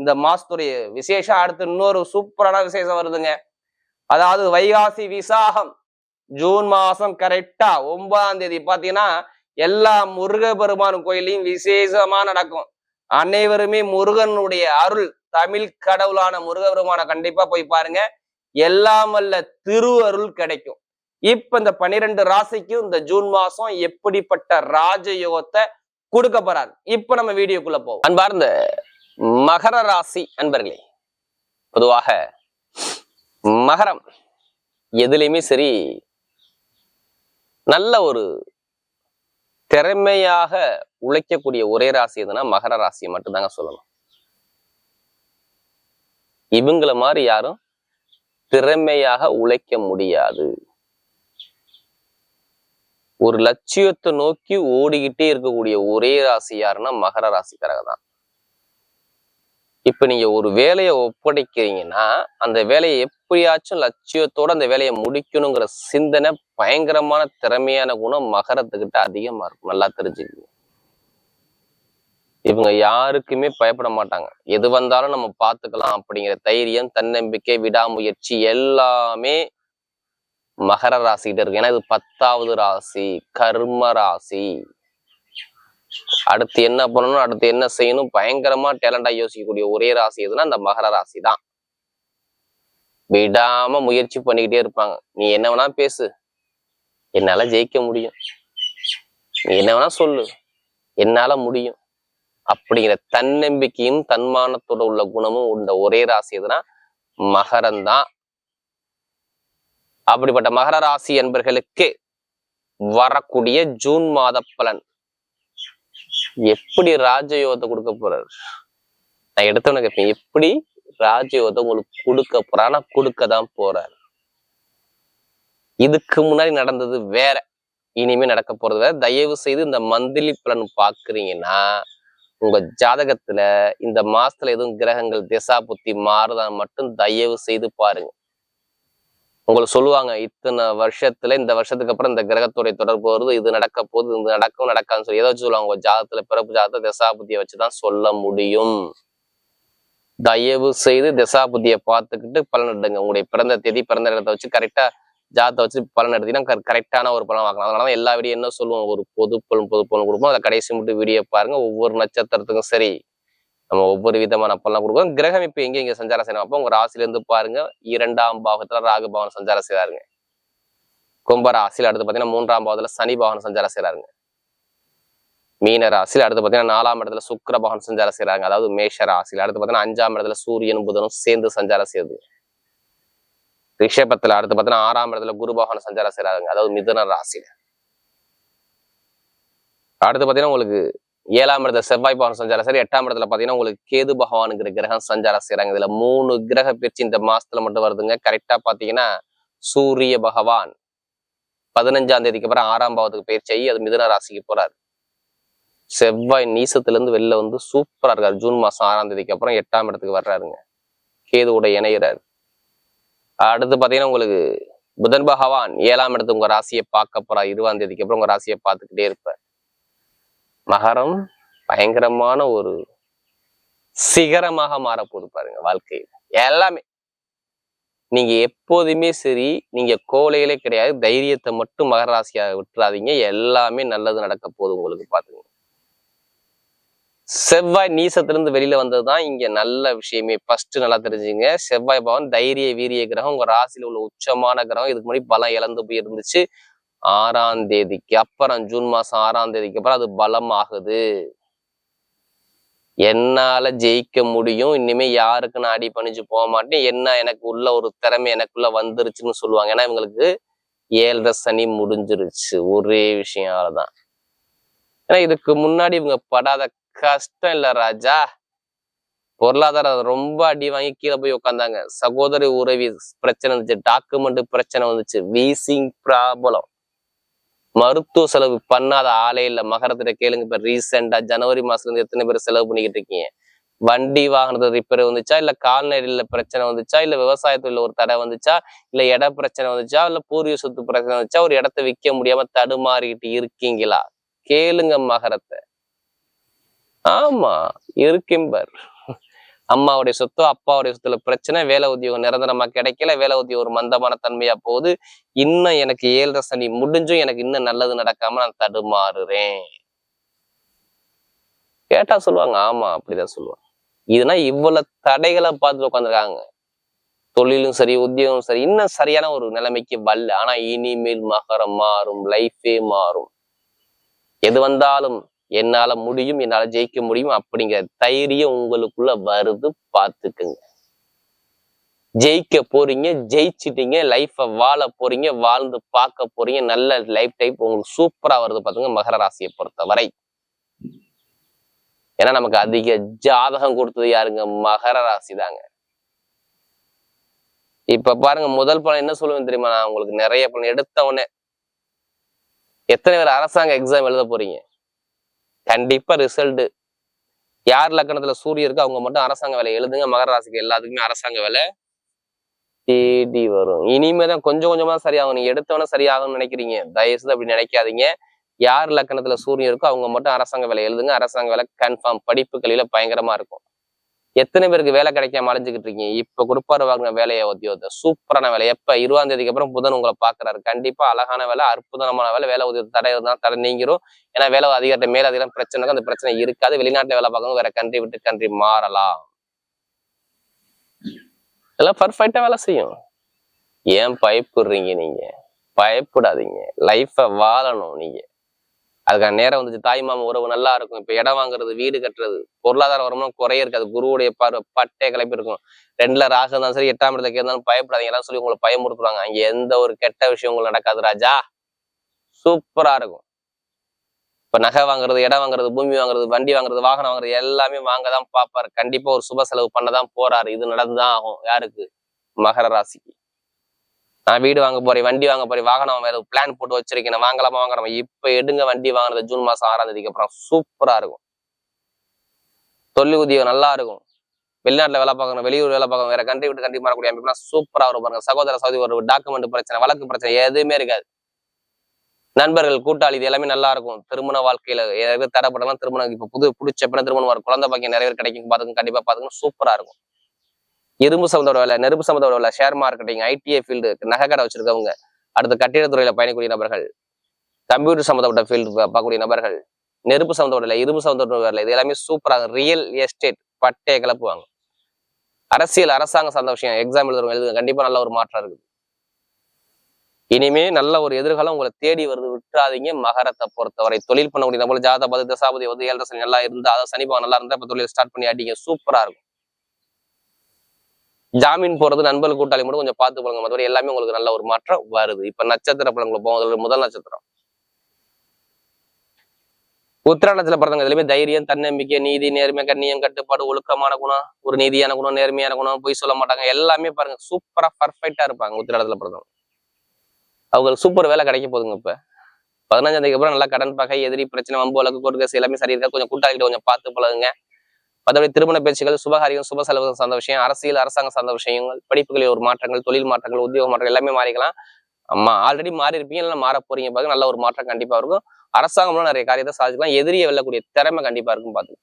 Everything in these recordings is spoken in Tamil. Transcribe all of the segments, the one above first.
இந்த மாசத்துடைய விசேஷம் அடுத்து இன்னொரு சூப்பரான விசேஷம் வருதுங்க. அதாவது வைகாசி விசாகம். ஜூன் மாசம் கரெக்டா ஒன்பதாம் தேதி. பாத்தீங்கன்னா எல்லா முருக பெருமான் கோயிலையும் விசேஷமா நடக்கும். அனைவருமே முருகனுடைய அருள் தமிழ் கடவுளான முருகபெருமான கண்டிப்பா போய் பாருங்க. எல்லாம் வல்ல திரு அருள் கிடைக்கும். இப்ப இந்த பனிரெண்டு ராசிக்கும் இந்த ஜூன் மாசம் எப்படிப்பட்ட ராஜயோகத்தை கொடுக்க போறார்? இப்ப நம்ம வீடியோக்குள்ள போவோம். அன்பார்ந்த மகர ராசி அன்பர்களே பொதுவாக மகரம் எதுலையுமே சரி நல்ல ஒரு திறமையாக உழைக்கக்கூடிய ஒரே ராசி எதுனா மகர ராசியை மட்டும்தாங்க சொல்லணும். இவங்கள மாதிரி யாரும் திறமையாக உழைக்க முடியாது. ஒரு லட்சியத்தை நோக்கி ஓடிக்கிட்டே இருக்கக்கூடிய ஒரே ராசி யாருன்னா மகர ராசிக்காரங்க தான். இப்ப நீங்க ஒரு வேலையை ஒப்படைக்கிறீங்கன்னா அந்த வேலையை எப்படியாச்சும் லட்சியத்தோட அந்த வேலையை முடிக்கணுங்கிற சிந்தனை பயங்கரமான திறமையான குணம் மகரத்துக்கிட்ட அதிகமா இருக்கும். நல்லா தெரிஞ்சுக்கணும். இவங்க யாருக்குமே பயப்பட மாட்டாங்க. எது வந்தாலும் நம்ம பார்த்துக்கலாம் அப்படிங்கிற தைரியம் தன்னம்பிக்கை விடாமுயற்சி எல்லாமே மகர ராசிகிட்ட இருக்கு. ஏன்னா இது பத்தாவது ராசி கர்ம ராசி. அடுத்து என்ன பண்ணணும் அடுத்து என்ன செய்யணும்? பயங்கரமா டேலண்டா யோசிக்கக்கூடிய ஒரே ராசி எதுனா அந்த மகர ராசி தான். விடாம முயற்சி பண்ணிக்கிட்டே இருப்பாங்க. நீ என்ன வேணா பேசு. என்னால ஜெயிக்க முடியும். நீ என்ன வேணா சொல்லு. என்னால முடியும். அப்படிங்கிற தன்னம்பிக்கையும் தன்மானத்தோட உள்ள குணமும் உள்ள ஒரே ராசி எதுனா மகரந்தான் அப்படிப்பட்ட மகர ராசி என்பர்களுக்கு வரக்கூடிய ஜூன் மாத பலன். எப்படி ராஜயோகத்தை கொடுக்க போறாரு? நான் எடுத்தவன கேட்பேன் எப்படி ராஜயோகத்தை உங்களுக்கு கொடுக்க போறானா கொடுக்க தான் போறாரு. இதுக்கு முன்னாடி நடந்தது வேற. இனிமே நடக்க போறது வேற. தயவு செய்து இந்த மந்திலி பலன் பாக்குறீங்கன்னா உங்க ஜாதகத்துல இந்த மாசத்துல எதுவும் கிரகங்கள் திசா புத்தி மாறுதான் மட்டும் தயவு செய்து பாருங்க. உங்களுக்கு சொல்லுவாங்க இத்தனை வருஷத்துல இந்த வருஷத்துக்கு அப்புறம் இந்த கிரகத்துடைய தொடர்பு வருது இது நடக்க போகுது இது நடக்கும் நடக்காதுன்னு சொல்லி ஏதோ வச்சு சொல்லுவாங்க. உங்க ஜாதத்துல பிறப்பு ஜாதத்தை திசாபுத்தியை வச்சுதான் சொல்ல முடியும். தயவு செய்து திசாபுத்தியை பார்த்துக்கிட்டு பலன் எடுங்க. உங்களுடைய பிறந்த தேதி பிறந்த இடத்தை வச்சு கரெக்டா ஜாதத்தை வச்சு பலன் எடுத்தீங்கன்னா கரெக்டான ஒரு பலன் வாங்கலாம் அதனால எல்லா வீடியோ என்ன சொல்லுவோம்? ஒரு பொது பலன் பொது பலன் கொடுப்போம். அதை கடைசி மட்டும் வீடியோ பாருங்க. ஒவ்வொரு நட்சத்திரத்துக்கும் சரி. நம்ம ஒவ்வொரு விதமான அப்பெல்லாம் கொடுப்போம் கிரகம் இப்ப எங்க இங்கே சஞ்சாரம் செய்யணும் அப்போ உங்க ராசிலேருந்து பாருங்க. இரண்டாம் பாவத்துல ராகு பவன் சஞ்சாரம் செய்றாருங்க. கும்ப ராசியில் அடுத்து பாத்தீங்கன்னா மூன்றாம் பாவத்துல சனி பவன் சஞ்சாரம் செய்றாருங்க. மீன ராசியில் அடுத்து பாத்தீங்கன்னா நாலாம் இடத்துல சுக்கர பகவான் சஞ்சாரம் செய்றாங்க அதாவது மேஷ ராசியில் அடுத்து பாத்தீங்கன்னா அஞ்சாம் இடத்துல சூரியன் புதனும் சேர்ந்து சஞ்சாரம் செய்யுது. ரிஷபத்தில் அடுத்து பாத்தீங்கன்னா ஆறாம் இடத்துல குரு பகவான் சஞ்சாரம் செய்றாங்க அதாவது மிதுன ராசியில. அடுத்து பாத்தீங்கன்னா உங்களுக்கு ஏழாம் இடத்துல செவ்வாய் பகவான் சஞ்சாரம் சரி எட்டாம் இடத்துல பாத்தீங்கன்னா உங்களுக்கு கேது பகவானுங்கிற கிரகம் சஞ்சாரம் செய்கிறாங்க இதுல மூணு கிரக பிரிச்சு இந்த மாசத்துல மட்டும் வருதுங்க. கரெக்டா பாத்தீங்கன்னா சூரிய பகவான் பதினஞ்சாம் தேதிக்கு அப்புறம் ஆறாம் பாவத்துக்கு பயிற்சி அது மிதுன ராசிக்கு போறாரு. செவ்வாய் நீசத்துல இருந்து வெளில வந்து சூப்பரா இருக்காரு. ஜூன் மாசம் ஆறாம் தேதிக்கு அப்புறம் எட்டாம் இடத்துக்கு வர்றாருங்க. கேதுவோட இணையிறாரு. அடுத்து பாத்தீங்கன்னா உங்களுக்கு புதன் பகவான் ஏழாம் இடத்து உங்க ராசியை பார்க்க போறா இருபதாம் தேதிக்கு அப்புறம் உங்க ராசியை பார்த்துக்கிட்டே இருப்பார். மகரம் பயங்கரமான ஒரு சிகரமாக மாறப்போகுது பாருங்க வாழ்க்கையில். எல்லாமே. நீங்க எப்போதுமே சரி நீங்க கோலையிலே கிடையாது தைரியத்தை மட்டும் மகர ராசியாக விட்டுறாதீங்க. எல்லாமே நல்லது நடக்க போகுது உங்களுக்கு பாத்துங்க செவ்வாய் நீசத்திலிருந்து வெளியில வந்ததுதான் இங்க நல்ல விஷயமே. ஃபர்ஸ்ட் நல்லா தெரிஞ்சுங்க. செவ்வாய் பவன் தைரிய வீரிய கிரகம் உங்க ராசியில உள்ள உச்சமான கிரகம். இதுக்கு முன்னாடி பலம் இழந்து போய் இருந்துச்சு ஆறாம் தேதிக்கு அப்புறம் ஜூன் மாசம் ஆறாம் தேதிக்கு அப்புறம் அது பலமாகுது. என்னால ஜெயிக்க முடியும். இனிமே யாருக்கு நான் அடி பணிஞ்சு போக மாட்டேன்? என்ன எனக்கு உள்ள ஒரு திறமை எனக்குள்ள வந்துருச்சுன்னு சொல்லுவாங்க. ஏன்னா இவங்களுக்கு ஏழரை சனி முடிஞ்சிருச்சு. ஒரே விஷயம் தான் ஏன்னா இதுக்கு முன்னாடி இவங்க படாத கஷ்டம் இல்ல ராஜா. பொருளாதாரம் ரொம்ப அடி வாங்கி கீழே போய் உட்காந்தாங்க சகோதரி உறவி பிரச்சனை வந்துச்சு. டாக்குமெண்ட் பிரச்சனை வந்துச்சு. வீசிங் ப்ராப்ளம் மருத்துவ செலவு பண்ணாத ஆளே இல்ல. மகரத்துல கேளுங்க இப்ப ரீசெண்டா ஜனவரி மாசத்துல இருந்து எத்தனை பேர் செலவு பண்ணிக்கிட்டு இருக்கீங்க? வண்டி வாகனத்துல ரிப்பேர் வந்துச்சா? இல்ல கால்நடையில பிரச்சனை வந்துச்சா? இல்ல விவசாயத்துல ஒரு தடை வந்துச்சா? இல்ல இட பிரச்சனை வந்துச்சா? இல்ல பூர்வீக சொத்து பிரச்சனை வந்துச்சா? ஒரு இடத்த விற்க முடியாம தடுமாறிக்கிட்டு இருக்கீங்களா? கேளுங்க மகரத்தை. ஆமா இருக்கிம்பர் அம்மாவுடைய சொத்தோ அப்பாவுடைய சொத்துல பிரச்சனை வேலை உத்தியோகம் நிரந்தரமா கிடைக்கல வேலை உத்தியோகம் ஒரு மந்தமான தன்மையா போகுது. இன்னும் எனக்கு ஏழரை சனி முடிஞ்சும் எனக்கு இன்னும் நல்லது நடக்காம நான் தடுமாறுறேன். கேட்டா சொல்லுவாங்க ஆமா அப்படிதான் சொல்லுவாங்க. இதுனா இவ்வளவு தடைகளை பார்த்து உட்காந்துருக்காங்க தொழிலும் சரி உத்தியோகம் சரி இன்னும் சரியான ஒரு நிலைமைக்கு வரல. ஆனா இனிமேல் மகரம் மாறும் லைஃபே மாறும். எது வந்தாலும் என்னால முடியும் என்னால ஜெயிக்க முடியும் அப்படிங்கிற தைரியம் உங்களுக்குள்ள வருது பார்த்துக்குங்க. ஜெயிக்க போறீங்க ஜெயிச்சிட்டீங்க லைஃப வாழ போறீங்க வாழ்ந்து பார்க்க போறீங்க நல்ல லைஃப் டைப் உங்களுக்கு சூப்பரா வருது பாத்துங்க மகர ராசியை பொறுத்தவரை. ஏன்னா நமக்கு அதிக ஜாதகம் கொடுத்தது யாருங்க? மகர ராசி தாங்க இப்ப பாருங்க முதல் பலன் என்ன சொல்லுவேன் தெரியுமா? நான் உங்களுக்கு நிறைய பலன் எடுத்த உடனே. எத்தனை பேர் அரசாங்க எக்ஸாம் எழுத போறீங்க? கண்டிப்பா ரிசல்ட் யார் லக்கணத்துல சூரியன் இருக்கு அவங்க மட்டும் அரசாங்க வேலை எழுதுங்க. மகர ராசிக்கு எல்லாத்துக்குமே அரசாங்க வேலை தேடி வரும். இனிமே தான் கொஞ்சம் கொஞ்சமா சரியாகும். நீங்க எடுத்தவன சரியாகும்னு நினைக்கிறீங்க. தயவுசெய்து அப்படி நினைக்காதீங்க. யார் லக்கணத்துல சூரியன் இருக்கோ அவங்க மட்டும் அரசாங்க வேலை எழுதுங்க. அரசாங்க வேலை கன்ஃபார்ம் படிப்புகளில பயங்கரமா இருக்கும். எத்தனை பேருக்கு வேலை கிடைக்காம அலைஞ்சுக்கிட்டு இருக்கீங்க? இப்ப கொடுப்பாரு வாங்கின வேலையை உத்தியோகத்தை சூப்பரான வேலை. எப்ப? இருபதாம் தேதிக்கு அப்புறம் புதன் உங்களை பாக்குறாரு கண்டிப்பா அழகான வேலை அற்புதமான வேலை. வேலை உதவி தடை இருந்தால் தடை நீங்கிரும். ஏன்னா வேலை அதிகாரத்தை மேல அதிகாரம் பிரச்சனைக்கு அந்த பிரச்சனை இருக்காது. வெளிநாட்டுல வேலை பார்க்கணும் வேற கண்ட்ரி விட்டு கண்ட்ரி மாறலாம். எல்லாம் பர்ஃபெக்டா வேலை செய்யும். ஏன் பயப்படுறீங்க நீங்க? பயப்படாதீங்க. லைஃப வாழணும் நீங்க. அதுக்கான நேரம் வந்துச்சு. தாய் மாமா உறவு நல்லா இருக்கும். இப்ப இடம் வாங்குறது வீடு கட்டுறது பொருளாதார வருமானம் குறைய இருக்காது. குருவுடைய பார்வை பட்டே கிளப்பி இருக்கும். ரெண்டுல ராசம் இருந்தாலும் சரி எட்டாம் இடத்துல இருந்தாலும் பயப்படாதீங்க. எல்லாம் சொல்லி உங்களை பயமுறுத்துறாங்க. அங்க எந்த ஒரு கெட்ட விஷயம் உங்களுக்கு நடக்காது ராஜா. சூப்பரா இருக்கும். இப்ப நகை வாங்குறது இடம் வாங்குறது பூமி வாங்குறது வண்டி வாங்குறது வாகனம் வாங்குறது எல்லாமே வாங்க தான் பார்ப்பாரு கண்டிப்பா ஒரு சுப செலவு பண்ணதான் போறாரு. இது நடந்துதான் ஆகும் யாருக்கு? மகர ராசிக்கு. நான் வீடு வாங்க போறேன் வண்டி வாங்க போறேன் வாகனம் வேற பிளான் போட்டு வச்சிருக்கேன். நான் வாங்கலாமா வாங்குறோம் இப்ப எடுங்க வண்டி வாங்குறது ஜூன் மாசம் ஆறாம் தேதிக்கு அப்புறம். சூப்பரா இருக்கும். தொழில் உத்தியோகம் நல்லா இருக்கும். வெளிநாட்டுல வேலை பார்க்கணும் வெளியூர் வேலை பார்க்கணும் வேற கண்ட்ரி விட்டு கண்ட்ரி மாறக்கூடிய அமைப்புலாம் சூப்பரா வரும் பாருங்க. சகோதர சகோதரி ஒரு டாக்குமெண்ட் பிரச்சனை வழக்கு பிரச்சனை எதுவுமே இருக்காது. நண்பர்கள் கூட்டாளி இது எல்லாமே நல்லா இருக்கும். திருமண வாழ்க்கையில ஏதாவது தரப்படலாம் திருமணம் இப்ப புது பிடிச்ச பின்ன திருமணம் வரும். குழந்தை பாக்கியம் நிறைய பேர் கிடைக்கும். பாத்துங்க கண்டிப்பா பாத்துக்கணும் சூப்பரா இருக்கும். இரும்பு சம்மந்தோட வேலை நெருப்பு சம்மந்தோட வேலை ஷேர் மார்க்கெட்டிங் ஐடிஐ ஃபீல்டு நகை கடை வச்சிருக்கவங்க அடுத்து கட்டிடத்துறையில பயணிக்கூடிய நபர்கள் கம்ப்யூட்டர் சம்மந்தப்பட்ட ஃபீல்டு பார்க்கக்கூடிய நபர்கள் நெருப்பு சம்பந்தப்பட்ட வேலை இரும்பு சம்பந்தப்பட்ட வேலை இது எல்லாமே சூப்பராக ரியல் எஸ்டேட் பட்டையை கிளப்புவாங்க. அரசியல் அரசாங்க சார்ந்த விஷயம் எக்ஸாம் எழுதுறவங்க எழுதுங்க கண்டிப்பா நல்ல ஒரு மாற்றம் இருக்குது. இனிமே நல்ல ஒரு எதிர்காலம் உங்களை தேடி வருது விட்டுறாதீங்க. மகரத்தை பொறுத்தவரை தொழில் பண்ணக்கூடிய நபர் ஜாத பது தசாபதி வந்து ஏழரை சனி நல்லா இருந்தா அதாவது சனிபவன் நல்லா இருந்தா இப்ப தொழில் ஸ்டார்ட் பண்ணி ஆட்டிங்க சூப்பரா இருக்கும். ஜாமீன் போறது நண்பர்கள் கூட்டாளி மட்டும் கொஞ்சம் பார்த்து போடுங்க. மற்றபடி எல்லாமே உங்களுக்கு நல்ல ஒரு மாற்றம் வருது. இப்ப நட்சத்திர பலன்களை போகும் முதல் நட்சத்திரம். உத்திராடத்துல பிறந்தவங்க இதுலயுமே தைரியம் தன்னம்பிக்கை நீதி நேர்மை கண்ணியம் கட்டுப்பாடு ஒழுக்கமான குணம் ஒரு நீதியான குணம் நேர்மையான குணம் பொய் சொல்ல மாட்டாங்க. எல்லாமே பாருங்க சூப்பரா பர்ஃபெக்டா இருப்பாங்க உத்திராடத்துல பிறந்தவங்க. அவங்களுக்கு சூப்பர் வேலை கிடைக்க போகுதுங்க இப்ப. பதினஞ்சாம் தேதிக்கு அப்புறம் நல்லா கடன் பகை எதிரி பிரச்சனை வம்பு வழக்கு கொடுக்க எல்லாமே சரி இருக்கா? கொஞ்சம் கூட்டாளிகிட்ட கொஞ்சம் பார்த்து பழகுங்க. மற்றபடி திருமண பேச்சுகள் சுபகாரியம் சுப செலவு சார்ந்த விஷயம் அரசியல் அரசாங்கம் சார்ந்த விஷயங்கள் படிப்புகளில் ஒரு மாற்றங்கள் தொழில் மாற்றங்கள் உத்தியோக மாற்றங்கள் எல்லாமே மாறிக்கலாம். அம்மா ஆல்ரெடி மாறி இருப்பீங்க இல்லை மாற போறீங்க பாருங்க நல்ல ஒரு மாற்றம் கண்டிப்பா இருக்கும். அரசாங்கம்லாம் நிறைய காரியத்தை சாதிக்கலாம் எதிரியை வெல்லக்கூடிய திறமை கண்டிப்பா இருக்கும் பாத்து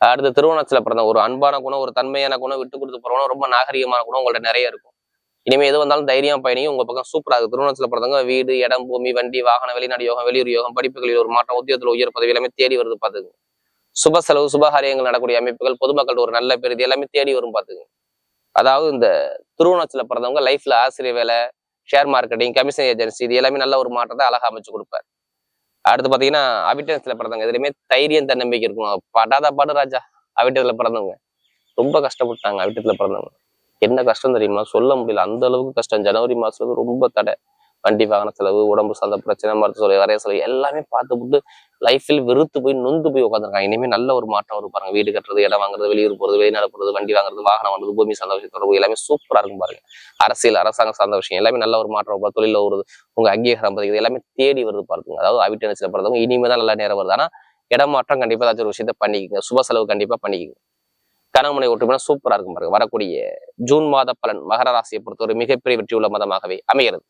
அடுத்து திருவண்ணாச்சில பிறந்த ஒரு அன்பான குணம் ஒரு தன்மையான குணம் விட்டு கொடுத்து போறவங்க ரொம்ப நாகரிகமான குணம் உங்கள்ட்ட நிறைய இருக்கும். இனிமே எது வந்தாலும் தைரியம் பயணியும் உங்க பக்கம் சூப்பரா இருக்கு. திருவண்ணாச்சில பிறந்தவங்க வீடு இடம் பூமி வண்டி வாகனம் வெளிநாடு யோகம் வெளியூர் யோகம் படிப்புகளில் ஒரு மாற்றம் உத்தியோகத்துல உயர் பதவி எல்லாமே தேடி வருது பாத்துங்க சுப செலவு சுபகாரியங்கள் நடக்கூடிய அமைப்புகள் பொதுமக்கள் ஒரு நல்ல பெருதி எல்லாமே தேடி வரும் பார்த்துங்க அதாவது இந்த திருவண்ணாச்சல பிறந்தவங்க லைஃப்ல ஆசிரியர் வேலை ஷேர் மார்க்கெட்டிங் கமிஷன் ஏஜென்சி இது எல்லாமே நல்ல ஒரு மாற்றத்தை அழகா அமைச்சு கொடுப்பார். அடுத்து பாத்தீங்கன்னா அவிட்டன்ஸ்ல பிறந்தவங்க எதுலையுமே தைரியம் தன்னம்பிக்கை இருக்கும். படாத பாடு ராஜா அவிட்டத்துல பிறந்தவங்க. ரொம்ப கஷ்டப்பட்டாங்க அவிட்டத்துல பிறந்தவங்க. என்ன கஷ்டம் தெரியுமா? சொல்ல முடியல. அந்த அளவுக்கு கஷ்டம். ஜனவரி மாசத்துல ரொம்ப தடை. வண்டி வாகன செலவு உடம்பு சார்ந்த பிரச்சனை மருத்துவ செலவு வரைய செலவு எல்லாமே பார்த்து போட்டு லைஃபில் வெறுத்து போய் நொந்து போய் உட்காந்துருக்காங்க இனிமே நல்ல ஒரு மாற்றம் வரும் பாருங்க. வீடு கட்டுறது இடம் வாங்குறது வெளியூர் போறது வெளிநாடு போகிறது வண்டி வாங்குறது வாகனம் வாங்குறது பூமி சார்ந்த விஷயம் தொடர்பு எல்லாமே சூப்பரா இருக்கும் பாருங்க. அரசியல் அரசாங்கம் சார்ந்த விஷயம் எல்லாமே நல்ல ஒரு மாற்றம் வரும் தொழில வருது உங்க அங்கீகாரம் பதிக்கிறது எல்லாமே தேடி வருது பாருங்க. அதாவது அவிட்டனஸ்ல பிறந்தவங்க இனிமே தான் நல்ல நேரம் வருது. ஆனா இடமாற்றம் கண்டிப்பா ஏதாச்சும் ஒரு விஷயத்த பண்ணிக்கோங்க. சுப செலவு கண்டிப்பா பண்ணிக்கோங்க. கணவனை ஒற்றுமைனா சூப்பரா இருக்கும் பாருங்க. வரக்கூடிய ஜூன் மாத பலன் மகர ராசியை பொறுத்தவரை மிகப்பெரிய வெற்றி உள்ள மதமாகவே அமைகிறது.